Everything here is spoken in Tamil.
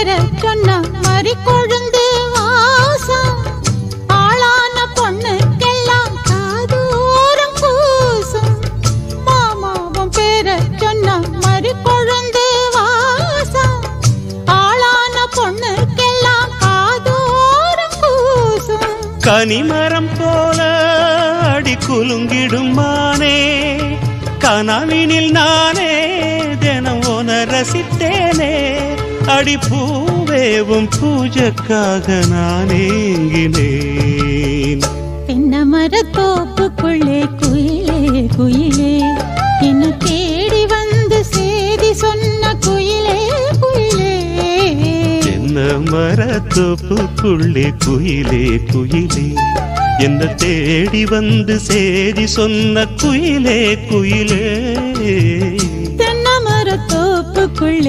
பேர சொன்ன மறி கொழுந்து வாசம். ஆளான பொண்ணுக்கெல்லாம் காதூரம் கூசும் மாமாவும் பேர சொன்ன மறி கொழுந்து வாசம். ஆளான பொண்ணுக்கெல்லாம் காதூரம் கூசும் கனிமரம் போல அடி குலுங்கிடும் மானே. கனவினில் நானே தினம் உன ரசித்தேனே. அடி பூவேவும் பூஜைக்காக நான் ஏங்கினேன். தென்னமர தோப்புக்குள்ளே குயிலே குயிலே. என்ன தேடி வந்து சேதி சொன்ன குயிலே குயிலே. என்ன மரத்தோப்புக்குள்ளே குயிலே குயிலே. என்ன தேடி வந்து சேதி சொன்ன குயிலே குயிலே. தென்னமர தோப்புக்குள்ளே.